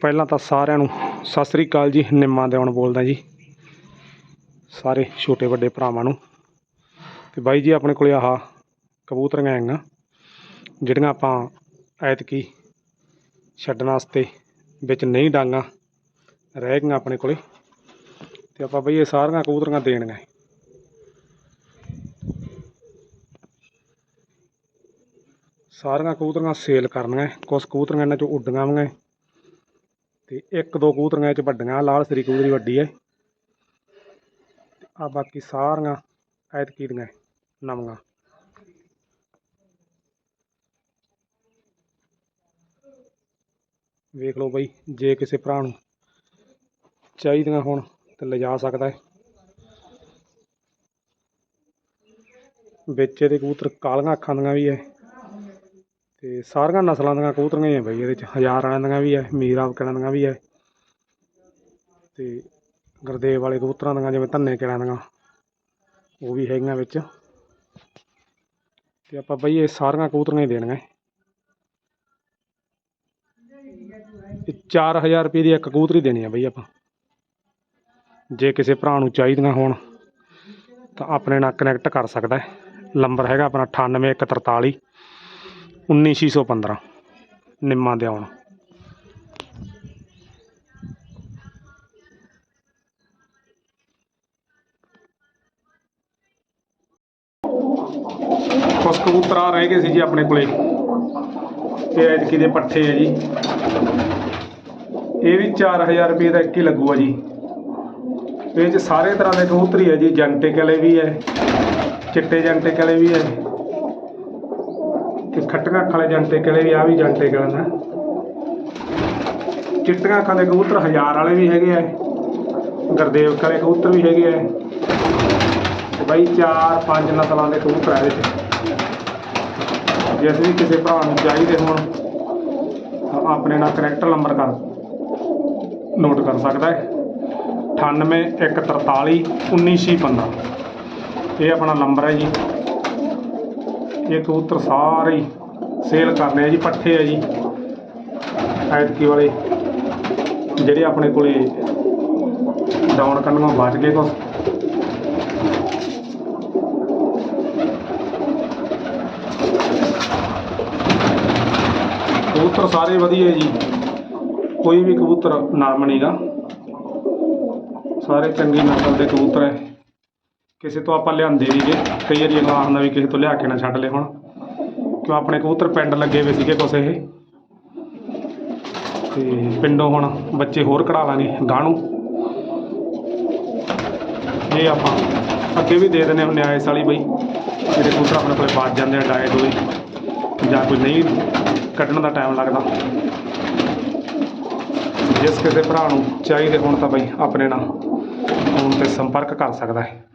ਪਹਿਲਾਂ ਤਾਂ ਸਾਰਿਆਂ ਨੂੰ ਸਤਿ ਸ੍ਰੀ ਅਕਾਲ ਜੀ, ਨਿੰਮਾ ਦੇਵਣ ਬੋਲਦਾ ਜੀ। ਸਾਰੇ ਛੋਟੇ ਵੱਡੇ ਭਰਾਵਾਂ ਨੂੰ। ਤੇ ਬਾਈ ਜੀ, ਆਪਣੇ ਕੋਲੇ ਆਹ ਕਬੂਤਰੀਆਂ ਹੈਗੀਆਂ, ਜਿਹੜੀਆਂ ਆਪਾਂ ਐਤਕੀ ਛੱਡਣ ਵਾਸਤੇ ਵਿੱਚ ਨਹੀਂ ਡਾਂਗਾ, ਰਹਿ ਗਈਆਂ ਆਪਣੇ ਕੋਲੇ। ਤੇ ਆਪਾਂ ਬਈ ਇਹ ਸਾਰੀਆਂ ਕਬੂਤਰੀਆਂ ਦੇਣੀਆਂ। ਸਾਰੀਆਂ ਕਬੂਤਰੀਆਂ ਸੇਲ ਕਰਨੀਆਂ, ਕੁਛ ਕਬੂਤਰੀਆਂ ਇਹਨਾਂ ਚੋਂ ਉੱਡੀਆਂ ਵੀਆਂ ਤੇ ਇੱਕ ਦੋ ਕੂਤਰੀਆਂ ਚ ਵੱਡੀਆਂ, ਲਾਲ ਸਰੀ ਕੂਤਰੀ ਵੱਡੀ ਹੈ ਆ ਬਾਕੀ ਸਾਰੀਆਂ ਐਤਕੀ ਦੀਆਂ ਨਵੀਆਂ। ਵੇਖ ਲਓ ਬਈ, ਜੇ ਕਿਸੇ ਭਰਾ ਨੂੰ ਚਾਹੀਦੀਆਂ ਹੋਣ ਤੇ ਲਿਜਾ ਸਕਦਾ ਹੈ ਵਿੱਚ ਇਹਦੇ ਕਬੂਤਰ ਕਾਲੀਆਂ ਅੱਖਾਂ ਦੀਆਂ ਵੀ ਹੈ ਤੇ ਸਾਰੀਆਂ ਨਸਲਾਂ ਦੀਆਂ ਕਬੂਤਰੀਆਂ ਹੀ ਹੈ ਬਈ ਇਹਦੇ ਚ। ਹਜ਼ਾਰ ਵਾਲਿਆਂ ਦੀਆਂ ਵੀ ਹੈ ਮੀਰਾ ਕਿਲਾਂ ਦੀਆਂ ਵੀ ਹੈ ਤੇ ਗੁਰਦੇਵ ਵਾਲੇ ਕਬੂਤਰਾਂ ਦੀਆਂ, ਜਿਵੇਂ ਧੰਨੇ ਕਿਲਾਂ ਦੀਆਂ, ਉਹ ਵੀ ਹੈਗੀਆਂ ਵਿੱਚ। ਤੇ ਆਪਾਂ ਬਈ ਇਹ ਸਾਰੀਆਂ ਕਬੂਤਰੀਆਂ ਹੀ ਦੇਣੀਆਂ। ਇਹ 4000 ਰੁਪਏ ਦੀ ਇੱਕ ਕਬੂਤਰੀ ਦੇਣੀ ਆ ਬਈ ਆਪਾਂ। ਜੇ ਕਿਸੇ ਭਰਾ ਨੂੰ ਚਾਹੀਦੀਆਂ ਹੋਣ, ਤਾਂ ਆਪਣੇ ਨਾਲ ਕਨੈਕਟ ਕਰ ਸਕਦਾ ਹੈ। ਨੰਬਰ ਹੈਗਾ ਆਪਣਾ 98143 19615 ਨਿੰਮਾ ਦੇ ਆਉਣ। ਕੁਛ ਕਬੂਤਰ ਆ ਰਹਿ ਗਏ ਸੀ ਜੀ ਆਪਣੇ ਕੋਲੇ। ਇਹ ਐਤਕੀ ਦੇ ਪੱਠੇ ਹੈ ਜੀ। ਇਹ ਵੀ 4000 ਰੁਪਏ ਦਾ ਇੱਕ ਹੀ ਲੱਗੂਗਾ ਜੀ। ਇਹ ਚ ਸਾਰੇ ਤਰ੍ਹਾਂ ਦੇ ਕਬੂਤਰ ਹੀ ਹੈ ਜੀ। ਜੰਟਿਕ ਕਲੇ ਵੀ ਹੈ, ਚਿੱਟੇ ਜੰਟਿਕ ਕਲੇ ਵੀ ਹੈ। ਤੇ ਖੱਟੀਆਂ ਅੱਖਾਂ ਵਾਲੇ ਜੰਟਿਕ ਕਿਲੇ ਵੀ ਆ ਵੀ ਜੰਟਿਕ ਵਾਲਾ ਨਾ। ਚਿੱਟੀਆਂ ਅੱਖਾਂ ਦੇ ਕਬੂਤਰ ਹਜ਼ਾਰ ਵਾਲੇ ਵੀ ਹੈਗੇ ਆ। ਗੁਰਦੇਵ ਵਾਲੇ ਕਬੂਤਰ ਵੀ ਹੈਗੇ ਆ। ਤੇ ਬਾਈ ਚਾਰ ਪੰਜ ਨਸਲਾਂ ਦੇ ਕਬੂਤਰ ਆ ਇਹਦੇ ਚ। ਜੇ ਅਸੀਂ ਕਿਸੇ ਭਰਾ ਨੂੰ ਚਾਹੀਦੇ ਹੋਣ, ਤਾਂ ਆਪਣੇ ਨਾਲ ਕਰੈਕਟਰ ਨੰਬਰ ਕਰ ਨੋਟ ਕਰ ਸਕਦਾ ਹੈ। 98143 19615 ਇਹ ਆਪਣਾ ਨੰਬਰ ਹੈ ਜੀ। ਇਹ ਕਬੂਤਰ ਸਾਰੇ ਸੇਲ ਕਰਨੇ ਆ ਜੀ, ਪੱਠੇ ਆ ਜੀ, ਐਤਕੀ ਵਾਲੇ, ਜਿਹੜੇ ਆਪਣੇ ਕੋਲੇ ਡਾਊਨ ਕਰਨੋਂ ਬਚ ਗਏ ਕੁਛ। ਕਬੂਤਰ ਸਾਰੇ ਵਧੀਆ ਜੀ, ਕੋਈ ਵੀ ਕਬੂਤਰ ਨਰਮ ਨਹੀਂਗਾ ਸਾਰੇ ਚੰਗੀ ਨਸਲ ਦੇ ਕਬੂਤਰ ਹੈ ਕਿਸੇ ਤੋਂ ਆਪਾਂ ਲਿਆਂਦੇ ਨਹੀਂਗੇ ਕਈ ਵਾਰੀ ਅਗਲਾ ਹੁੰਦਾ ਵੀ ਕਿਸੇ ਤੋਂ ਲਿਆ ਕੇ ਨਾ ਛੱਡ ਲਏ ਹੁਣ। ਕਿਉਂ ਆਪਣੇ ਕਬੂਤਰ ਪਿੰਡ ਲੱਗੇ ਹੋਏ ਸੀਗੇ ਕੁਛ ਇਹ। ਤੇ ਪਿੰਡੋਂ ਹੁਣ ਬੱਚੇ ਹੋਰ ਕਢਾ ਲਾਂਗੇ, ਗਾਣੂ। ਇਹ ਆਪਾਂ ਅੱਗੇ ਵੀ ਦੇ ਦਿੰਦੇ ਹੁੰਦੇ ਆ ਵਾਲੀ ਬਈ। ਜਿਹੜੇ ਕਬੂਤਰ ਆਪਣੇ ਕੋਲੇ ਬਚ ਜਾਂਦੇ ਆ ਡਾਏ ਡੋਏ ਜਾਂ ਕੋਈ ਨਹੀਂ ਕੱਢਣ ਦਾ ਟਾਈਮ ਲੱਗਦਾ। ਜਿਸ ਕਿਸੇ ਭਰਾ ਨੂੰ ਚਾਹੀਦੇ ਹੋਣ ਤਾਂ ਬਈ ਆਪਣੇ ਨਾਲ ਫੋਨ ਤੇ ਸੰਪਰਕ ਕਰ ਸਕਦਾ ਹੈ।